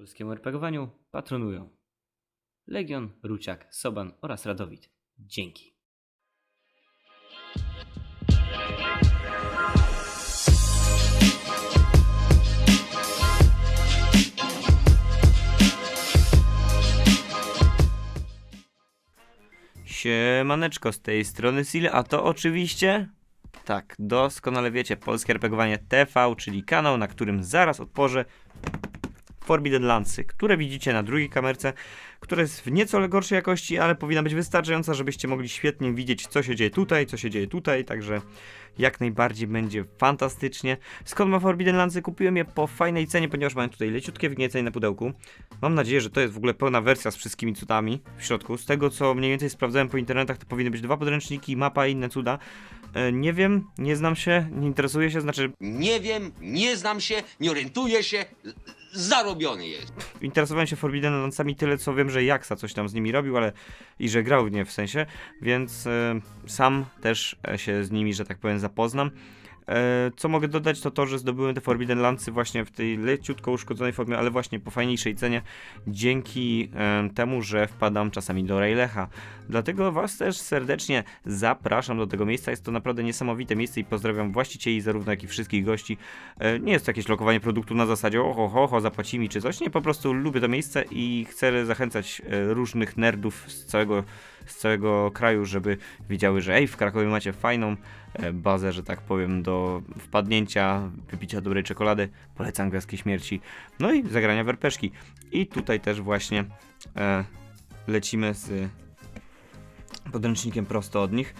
Polskiemu RPGowaniu patronują Legion, Ruciak, Soban oraz Radowid. Dzięki. Siemaneczko z tej strony Sil, a to oczywiście tak, doskonale wiecie, Polskie RPGowanie TV, czyli kanał, na którym zaraz otworzę Forbidden Landsy, które widzicie na drugiej kamerce, która jest w nieco gorszej jakości, ale powinna być wystarczająca, żebyście mogli świetnie widzieć, co się dzieje tutaj, co się dzieje tutaj, także jak najbardziej będzie fantastycznie. Skąd mam Forbidden Landsy? Kupiłem je po fajnej cenie, ponieważ mają tutaj leciutkie wgniecenie na pudełku. Mam nadzieję, że to jest w ogóle pełna wersja z wszystkimi cudami w środku. Z tego, co mniej więcej sprawdzałem po internetach, to powinny być dwa podręczniki, mapa i inne cuda. E, nie wiem, nie znam się, nie interesuję się, znaczy Nie wiem, nie znam się, nie orientuję się. Zarobiony jest. interesowałem się Forbidden Landsami tyle, co wiem, że Jaksa coś tam z nimi robił, ale i że grał w nie w sensie, więc e, sam też się z nimi, że tak powiem, zapoznam. E, co mogę dodać, to to, że zdobyłem te Forbidden Landsy właśnie w tej leciutko uszkodzonej formie, ale właśnie po fajniejszej cenie, dzięki e, temu, że wpadam czasami do Raylecha. Dlatego Was też serdecznie zapraszam do tego miejsca. Jest to naprawdę niesamowite miejsce i pozdrawiam właścicieli, zarówno jak i wszystkich gości. E, Nie jest to jakieś lokowanie produktu na zasadzie oho, ho, ho, zapłaci mi czy coś. Nie, po prostu lubię to miejsce i chcę zachęcać różnych nerdów z całego, z całego kraju, żeby wiedziały, że ej, w Krakowie macie fajną e, bazę, że tak powiem, do wpadnięcia, wypicia dobrej czekolady. Polecam Gwiazdki Śmierci. No i zagrania w. I tutaj też właśnie e, lecimy z podręcznikiem prosto od nich.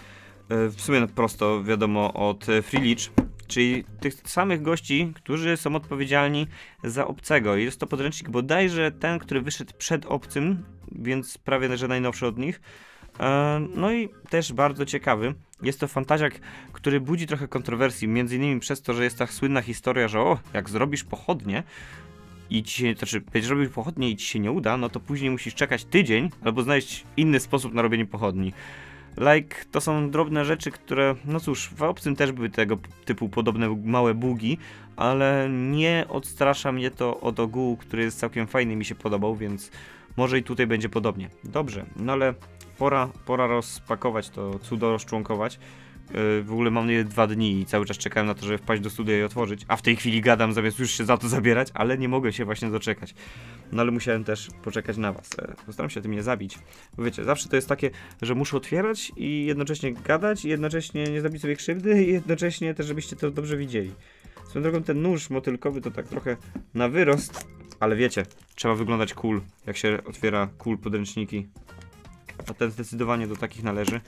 E, W sumie prosto, wiadomo, od e, Free Leech, czyli tych samych gości, którzy są odpowiedzialni za obcego. Jest to podręcznik bodajże ten, który wyszedł przed obcym, więc prawie że najnowszy od nich. E, No i też bardzo ciekawy. Jest to fantaziak, który budzi trochę kontrowersji, między innymi przez to, że jest ta słynna historia, że o, jak zrobisz pochodnie i ci się, to znaczy, będziesz robił pochodnie i ci się nie uda, no to później musisz czekać tydzień albo znaleźć inny sposób na robienie pochodni. Like, to są drobne rzeczy, które, no cóż, w obcym też były tego typu podobne małe bugi, ale nie odstrasza mnie to od ogółu, który jest całkiem fajny, mi się podobał, więc może i tutaj będzie podobnie. Dobrze, no ale pora, pora rozpakować to cudo, rozczłonkować. Yy, w ogóle mam je dwa dni i cały czas czekałem na to, żeby wpaść do studia i otworzyć, a w tej chwili gadam zamiast już się za to zabierać, ale nie mogę się właśnie doczekać. No ale musiałem też poczekać na was. E, Postaram się tym nie zabić. Bo wiecie, zawsze to jest takie, że muszę otwierać i jednocześnie gadać, i jednocześnie nie zrobić sobie krzywdy, i jednocześnie też, żebyście to dobrze widzieli. Swoją drogą ten nóż motylkowy to tak trochę na wyrost, ale wiecie, trzeba wyglądać cool, jak się otwiera cool podręczniki. A ten zdecydowanie do takich należy.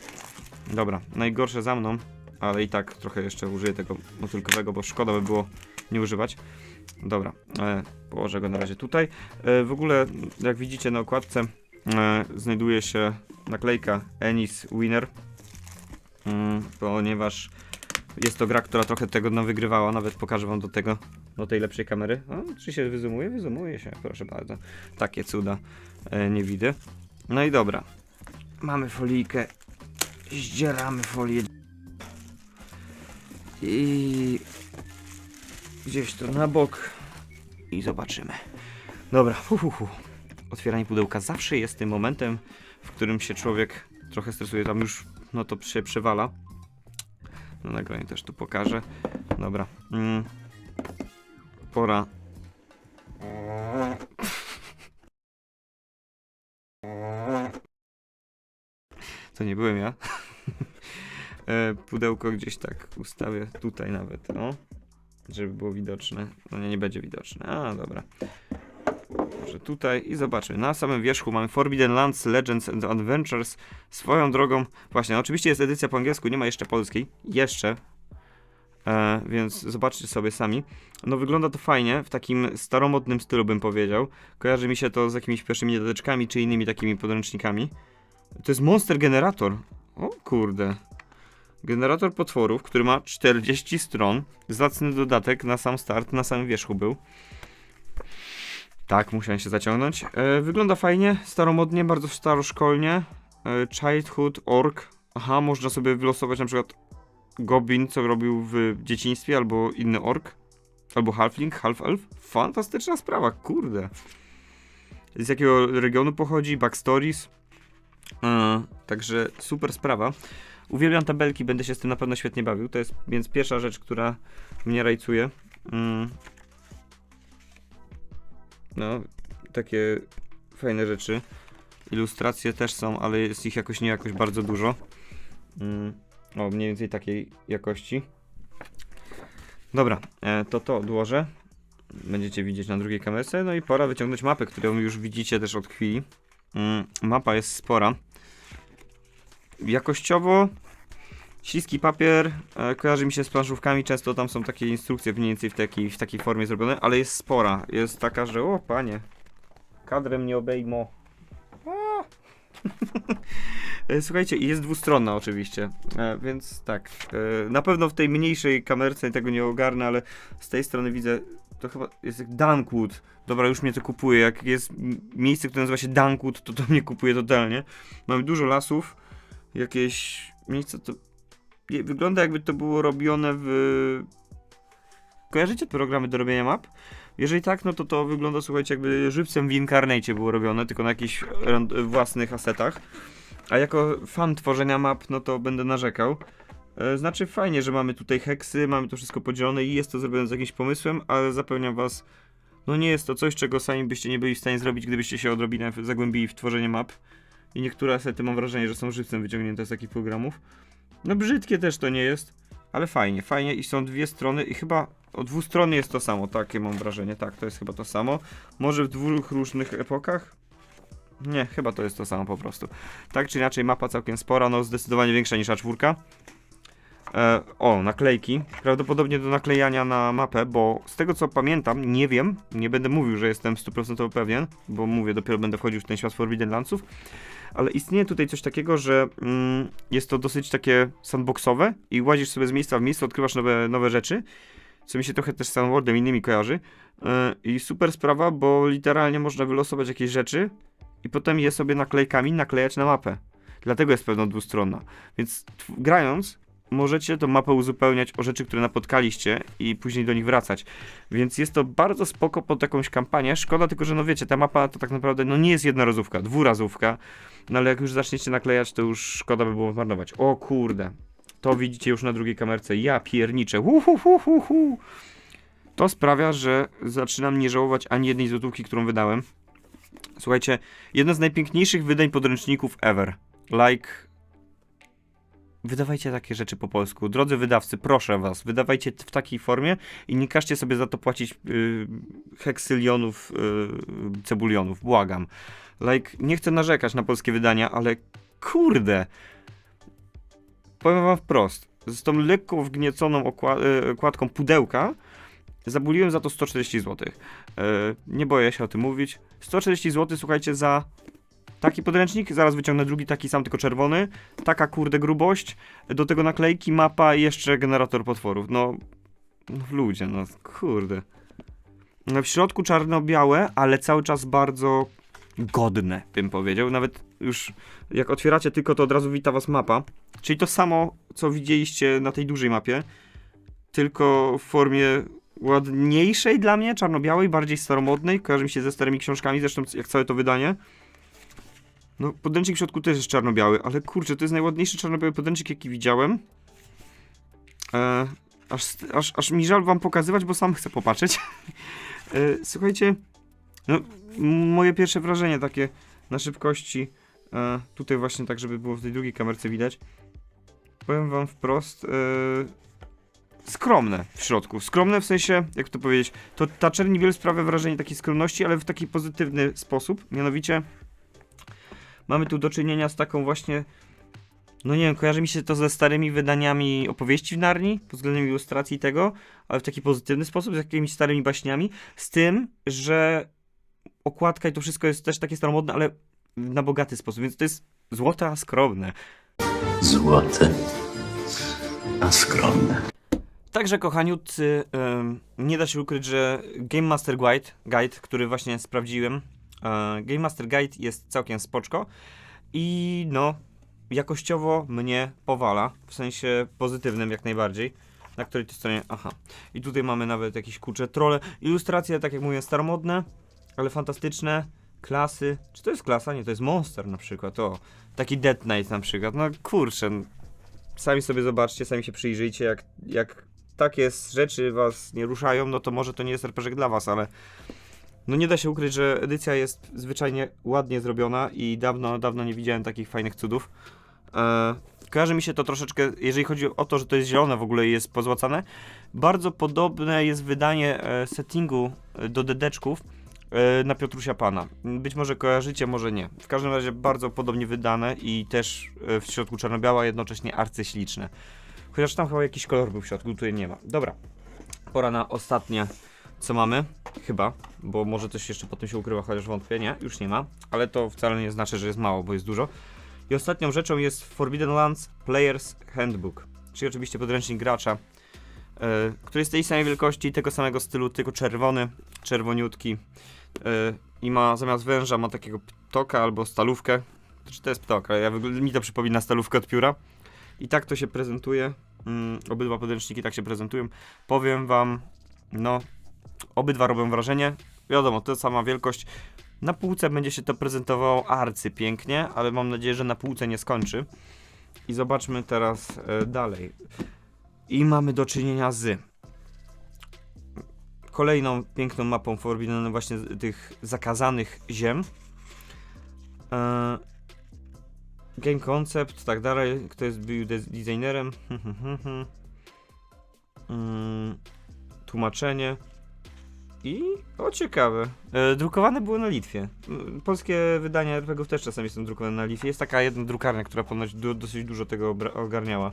Dobra, najgorsze za mną, ale i tak trochę jeszcze użyję tego motylkowego, bo szkoda by było nie używać. Dobra, e, położę go na razie tutaj. E, w ogóle, jak widzicie na okładce, e, znajduje się naklejka Ennis Winner, mm, ponieważ jest to gra, która trochę tego no, wygrywała, nawet pokażę wam do tego, do tej lepszej kamery. O, czy się wyzumuje? Wyzumuje się, proszę bardzo. Takie cuda nie widzę. No i dobra, mamy folijkę, zdzieramy folię i gdzieś to na bok i zobaczymy. Dobra. Otwieranie pudełka zawsze jest tym momentem, w którym się człowiek trochę stresuje. Tam już, no to się przewala. Na nagraniu też tu pokażę. Dobra. Mm. Pora. To nie byłem ja. E, Pudełko gdzieś tak ustawię tutaj nawet, o. Żeby było widoczne. No nie, nie będzie widoczne. A, dobra. Może tutaj i zobaczmy. Na samym wierzchu mamy Forbidden Lands Legends and Adventures. Swoją drogą, właśnie, oczywiście jest edycja po angielsku, nie ma jeszcze polskiej. Jeszcze. E, więc zobaczcie sobie sami. No wygląda to fajnie, w takim staromodnym stylu bym powiedział. Kojarzy mi się to z jakimiś pierwszymi dodateczkami, czy innymi takimi podręcznikami. To jest Monster Generator. O kurde. Generator potworów, który ma 40 stron. Zacny dodatek na sam start, na samym wierzchu był. Tak, musiałem się zaciągnąć. E, wygląda fajnie, staromodnie, bardzo staroszkolnie. E, Childhood, Ork. Aha, można sobie wylosować na przykład Goblin, co robił w dzieciństwie, albo inny Ork. Albo Halfling, Half-Elf. Fantastyczna sprawa, kurde. z jakiego regionu pochodzi, backstories. Także super sprawa. Uwielbiam tabelki, będę się z tym na pewno świetnie bawił. To jest więc pierwsza rzecz, która mnie rajcuje. Mm. No, takie fajne rzeczy. Ilustracje też są, ale jest ich jakoś nie jakoś bardzo dużo. Mm. O, mniej więcej takiej jakości. Dobra, e, to to odłożę. Będziecie widzieć na drugiej kamerce. No i pora wyciągnąć mapę, którą już widzicie też od chwili. Mm, mapa jest spora. Jakościowo śliski papier e, kojarzy mi się z planszówkami. Często tam są takie instrukcje mniej więcej w takiej, w takiej formie zrobione, ale jest spora. Jest taka, że o panie, kadrem nie obejmo. A. E, Słuchajcie, jest dwustronna oczywiście, e, więc tak, e, na pewno w tej mniejszej kamerce tego nie ogarnę, ale z tej strony widzę, to chyba jest jak Dunkwood. Dobra, już mnie to kupuje, jak jest miejsce, które nazywa się Dunkwood, to to mnie kupuje totalnie. Mamy dużo lasów, jakieś miejsce, to wygląda jakby to było robione w... Kojarzycie programy do robienia map? Jeżeli tak, no to to wygląda, słuchajcie, jakby żywcem w Incarnate było robione, tylko na jakichś własnych asetach. A jako fan tworzenia map, no to będę narzekał. E, Znaczy fajnie, że mamy tutaj heksy, mamy to wszystko podzielone i jest to zrobione z jakimś pomysłem, ale zapewniam was, no nie jest to coś, czego sami byście nie byli w stanie zrobić, gdybyście się odrobinę zagłębili w tworzenie map. I niektóre asety mam wrażenie, że są żywcem wyciągnięte z takich programów. No brzydkie też to nie jest, ale fajnie, fajnie i są dwie strony i chyba o dwóch stron jest to samo, takie mam wrażenie, tak, to jest chyba to samo. Może w dwóch różnych epokach? Nie, chyba to jest to samo po prostu. Tak czy inaczej, mapa całkiem spora, no zdecydowanie większa niż A4. E, o, naklejki. Prawdopodobnie do naklejania na mapę, bo z tego co pamiętam, nie wiem, nie będę mówił, że jestem 100% pewien, bo mówię, dopiero będę wchodził w ten świat Forbidden Landsów, ale istnieje tutaj coś takiego, że mm, jest to dosyć takie sandboxowe i łazisz sobie z miejsca w miejsce, odkrywasz nowe, nowe rzeczy, co mi się trochę też z Sunwardem innymi kojarzy. E, I super sprawa, bo literalnie można wylosować jakieś rzeczy i potem je sobie naklejkami naklejać na mapę. Dlatego jest pewno dwustronna. Więc grając, możecie tą mapę uzupełniać o rzeczy, które napotkaliście i później do nich wracać. Więc jest to bardzo spoko pod jakąś kampanię. Szkoda tylko, że no wiecie, ta mapa to tak naprawdę no nie jest jednorazówka, dwurazówka. No ale jak już zaczniecie naklejać, to już szkoda by było marnować. O kurde. To widzicie już na drugiej kamerce. Ja pierniczę. Uhuhuhuhu. To sprawia, że zaczynam nie żałować ani jednej złotówki, którą wydałem. Słuchajcie, jedno z najpiękniejszych wydań podręczników ever. Like. Wydawajcie takie rzeczy po polsku. Drodzy wydawcy, proszę was, wydawajcie w takiej formie i nie każcie sobie za to płacić yy, heksylionów, yy, cebulionów. Błagam. Like, nie chcę narzekać na polskie wydania, ale kurde. Powiem wam wprost. Z tą lekko wgnieconą yy, okładką pudełka zabuliłem za to 140 zł. Yy, nie boję się o tym mówić. 140 zł, słuchajcie, za taki podręcznik. Zaraz wyciągnę drugi taki sam, tylko czerwony. Taka kurde grubość. Do tego naklejki, mapa i jeszcze generator potworów. No, no ludzie, no kurde. No, W środku czarno-białe, ale cały czas bardzo godne, bym powiedział. Nawet już jak otwieracie tylko, to od razu wita was mapa. Czyli to samo, co widzieliście na tej dużej mapie, tylko w formie ładniejszej dla mnie, czarno-białej, bardziej staromodnej. Kojarzy mi się ze starymi książkami, zresztą jak całe to wydanie. No, podręcznik w środku też jest czarno-biały, ale kurczę, to jest najładniejszy czarno-biały podręcznik, jaki widziałem. E, aż, aż, aż mi żal wam pokazywać, bo sam chcę popatrzeć. e, słuchajcie, no, moje pierwsze wrażenie takie na szybkości. E, tutaj właśnie tak, żeby było w tej drugiej kamerce widać. Powiem wam wprost. E, skromne w środku. Skromne w sensie, jak to powiedzieć, to ta czerni wiele sprawia wrażenie takiej skromności, ale w taki pozytywny sposób. Mianowicie mamy tu do czynienia z taką właśnie. No nie wiem, kojarzy mi się to ze starymi wydaniami opowieści w Narni, pod względem ilustracji tego, ale w taki pozytywny sposób, z jakimiś starymi baśniami, z tym, że okładka i to wszystko jest też takie staromodne, ale na bogaty sposób, więc to jest złote, a skromne. Złote, a skromne. Także kochaniutcy, nie da się ukryć, że Game Master Guide, guide który właśnie sprawdziłem, Game Master Guide jest całkiem spoczko i no, jakościowo mnie powala, w sensie pozytywnym jak najbardziej. Na której to stronie, aha. I tutaj mamy nawet jakieś kurcze trole. Ilustracje, tak jak mówię, staromodne, ale fantastyczne. klasy. Czy to jest klasa? Nie, to jest monster na przykład. O, taki Dead Knight na przykład. No kurczę, n- sami sobie zobaczcie, sami się przyjrzyjcie, jak, jak takie rzeczy was nie ruszają, no to może to nie jest RPG dla was, ale no nie da się ukryć, że edycja jest zwyczajnie ładnie zrobiona i dawno, dawno nie widziałem takich fajnych cudów. E, kojarzy mi się to troszeczkę, jeżeli chodzi o to, że to jest zielone w ogóle i jest pozłacane, bardzo podobne jest wydanie e, settingu e, do dedeczków e, na Piotrusia Pana. Być może kojarzycie, może nie. W każdym razie bardzo podobnie wydane i też w środku czarno-biała, jednocześnie arcyśliczne. Chociaż tam chyba jakiś kolor był w środku, tutaj nie ma. Dobra, pora na ostatnie, co mamy. Chyba, bo może coś jeszcze potem się ukrywa, chociaż wątpię, nie, już nie ma. Ale to wcale nie znaczy, że jest mało, bo jest dużo. I ostatnią rzeczą jest Forbidden Lands Player's Handbook, czyli oczywiście podręcznik gracza, e, który jest tej samej wielkości, tego samego stylu, tylko czerwony, czerwoniutki e, i ma zamiast węża ma takiego ptoka albo stalówkę. Czy to jest ptok, ale ja, mi to przypomina stalówkę od pióra. I tak to się prezentuje. Mm, obydwa podręczniki tak się prezentują. Powiem wam, no, obydwa robią wrażenie. Wiadomo, to sama wielkość. Na półce będzie się to prezentowało arcypięknie, ale mam nadzieję, że na półce nie skończy. I zobaczmy teraz e, dalej. I mamy do czynienia z kolejną piękną mapą Forbidden właśnie tych zakazanych ziem. E, game concept, tak dalej. Kto jest był de- designerem? Mm, tłumaczenie. I o ciekawe. E, drukowane było na Litwie. Polskie wydania RPGów też czasami są drukowane na Litwie. Jest taka jedna drukarnia, która ponoć du- dosyć dużo tego ogarniała.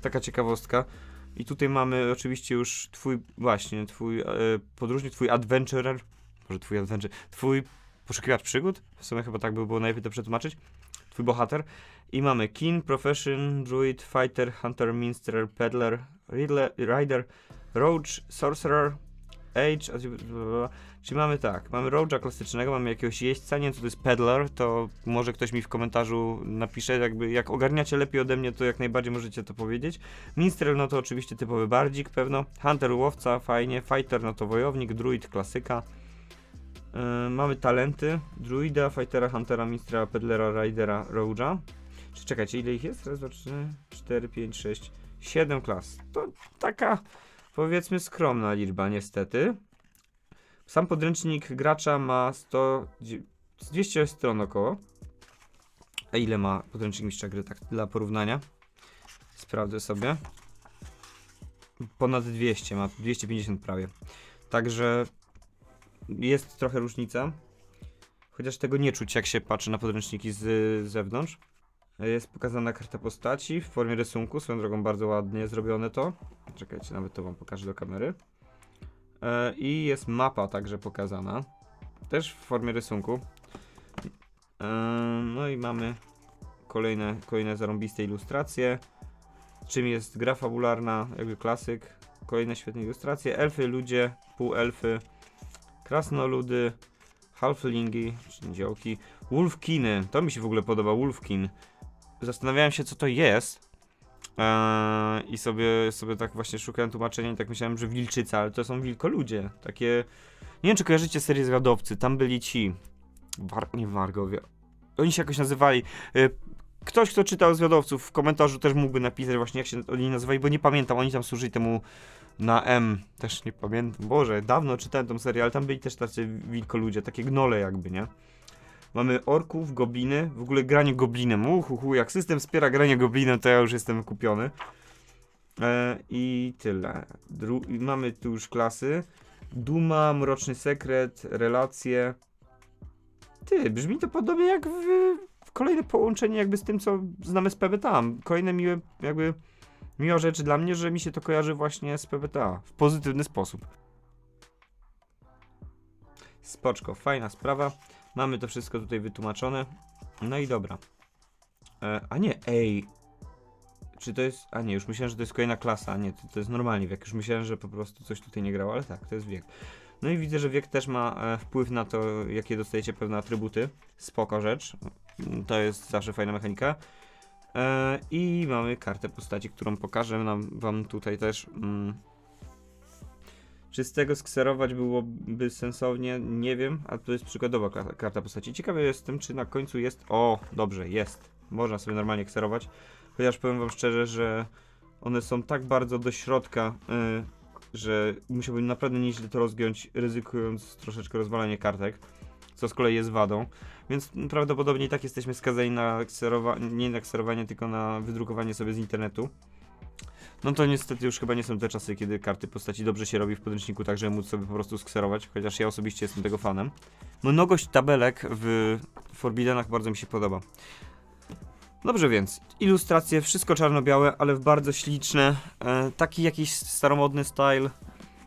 Taka ciekawostka. I tutaj mamy oczywiście już twój, właśnie, twój e, podróżnik, twój adventurer, może twój adventure, twój poszukiwacz przygód, w sumie chyba tak by było najlepiej to przetłumaczyć, twój bohater. I mamy kin, profession, druid, fighter, hunter, minstrel, peddler, riddler, rider, roach, sorcerer, age, czyli mamy tak, mamy roacha klasycznego, mamy jakiegoś jeźdźca, nie wiem co to jest peddler, to może ktoś mi w komentarzu napisze, jakby jak ogarniacie lepiej ode mnie, to jak najbardziej możecie to powiedzieć. Minstrel, no to oczywiście typowy bardzik pewno. Hunter, łowca, fajnie. Fighter, no to wojownik. Druid, klasyka. Yy, mamy talenty. Druida, fightera, huntera, mistrela, peddlera, ridera, roja. Czy czekajcie, ile ich jest? Raz, dwa, trzy, cztery, pięć, sześć, siedem klas. To taka, powiedzmy, skromna liczba, niestety. Sam podręcznik gracza ma 100, dzie- 200 stron około. A ile ma podręcznik mistrza gry, tak dla porównania? Sprawdzę sobie. Ponad 200, ma 250 prawie. Także jest trochę różnica. Chociaż tego nie czuć, jak się patrzy na podręczniki z zewnątrz. Jest pokazana karta postaci w formie rysunku. Swoją drogą bardzo ładnie zrobione to. Czekajcie, nawet to wam pokażę do kamery. E, I jest mapa także pokazana. Też w formie rysunku. E, No i mamy kolejne, kolejne zarąbiste ilustracje. Czym jest gra fabularna, jakby klasyk. Kolejne świetne ilustracje. Elfy, ludzie, półelfy, krasnoludy, halflingi, czyli działki, wolfkiny. To mi się w ogóle podoba, wolfkin. Zastanawiałem się, co to jest. Eee, I sobie, sobie tak właśnie szukałem tłumaczenia i tak myślałem, że wilczyca, ale to są wilkoludzie. Takie... Nie wiem, czy kojarzycie serię Zwiadowcy. Tam byli ci... War... Nie Wargowie. Oni się jakoś nazywali. E, Ktoś, kto czytał Zwiadowców, w komentarzu też mógłby napisać właśnie, jak się oni nazywali, bo nie pamiętam. Oni tam służyli temu na M. Też nie pamiętam. Boże, dawno czytałem tą serię, ale tam byli też tacy wilkoludzie, takie gnole jakby, nie? Mamy orków, gobliny, w ogóle granie goblinem. Uhuhu, jak system wspiera granie goblinem, to ja już jestem kupiony. E, I tyle. Dru mamy tu już klasy. Duma, Mroczny Sekret, relacje. Ty, brzmi to podobnie jak w, w kolejne połączenie jakby z tym, co znamy z PBTA. Kolejne miłe, jakby miła rzecz dla mnie, że mi się to kojarzy właśnie z PBTA w pozytywny sposób. Spoczko, fajna sprawa. Mamy to wszystko tutaj wytłumaczone. No i dobra. E, a nie, ej. Czy to jest. A nie, już myślałem, że to jest kolejna klasa. A nie, to, to jest normalnie wiek. Już myślałem, że po prostu coś tutaj nie grało, ale tak, to jest wiek. No i widzę, że wiek też ma e, wpływ na to, jakie dostajecie pewne atrybuty. Spoko rzecz. To jest zawsze fajna mechanika. E, I mamy kartę postaci, którą pokażę nam, wam tutaj też. Mm. Czy z tego skserować byłoby sensownie? Nie wiem, a to jest przykładowa ka- karta postaci. Ciekawy jestem, czy na końcu jest. O, dobrze, jest. Można sobie normalnie kserować. Chociaż powiem wam szczerze, że one są tak bardzo do środka, y, że musiałbym naprawdę nieźle to rozgiąć, ryzykując troszeczkę rozwalanie kartek, co z kolei jest wadą. Więc prawdopodobnie i tak jesteśmy skazani na kserowanie, nie na kserowanie, tylko na wydrukowanie sobie z internetu. No to niestety już chyba nie są te czasy, kiedy karty postaci dobrze się robi w podręczniku, tak żeby móc sobie po prostu skserować, chociaż ja osobiście jestem tego fanem. Mnogość tabelek w Forbiddenach bardzo mi się podoba. Dobrze więc, ilustracje, wszystko czarno-białe, ale w bardzo śliczne, e, taki jakiś staromodny style,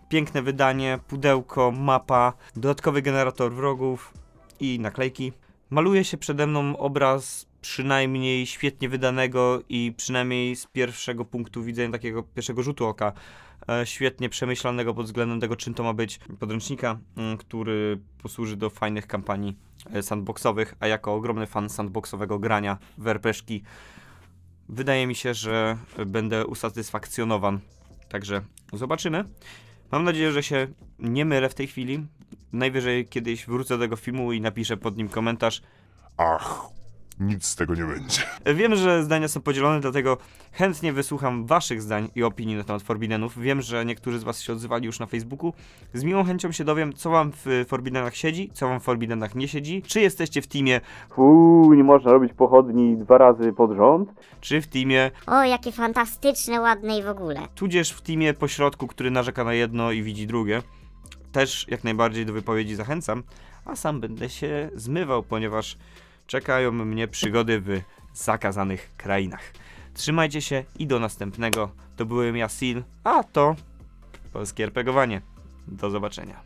piękne wydanie, pudełko, mapa, dodatkowy generator wrogów i naklejki. Maluje się przede mną obraz przynajmniej świetnie wydanego i przynajmniej z pierwszego punktu widzenia, takiego pierwszego rzutu oka, e, świetnie przemyślanego pod względem tego, czym to ma być podręcznika, mm, który posłuży do fajnych kampanii e, sandboxowych, a jako ogromny fan sandboxowego grania w RPG wydaje mi się, że będę usatysfakcjonowan. Także zobaczymy. Mam nadzieję, że się nie mylę w tej chwili. Najwyżej kiedyś wrócę do tego filmu i napiszę pod nim komentarz. Ach, nic z tego nie będzie. Wiem, że zdania są podzielone, dlatego chętnie wysłucham waszych zdań i opinii na temat Forbiddenów. Wiem, że niektórzy z was się odzywali już na Facebooku. Z miłą chęcią się dowiem, co wam w Forbiddenach siedzi, co wam w Forbiddenach nie siedzi. Czy jesteście w teamie Fuu, nie można robić pochodni dwa razy pod rząd? Czy w teamie O, jakie fantastyczne, ładne i w ogóle. tudzież w teamie pośrodku, który narzeka na jedno i widzi drugie. Też jak najbardziej do wypowiedzi zachęcam, a sam będę się zmywał, ponieważ czekają mnie przygody w zakazanych krainach. Trzymajcie się i do następnego. To byłem ja, Sil, a to polskie RPGowanie. Do zobaczenia.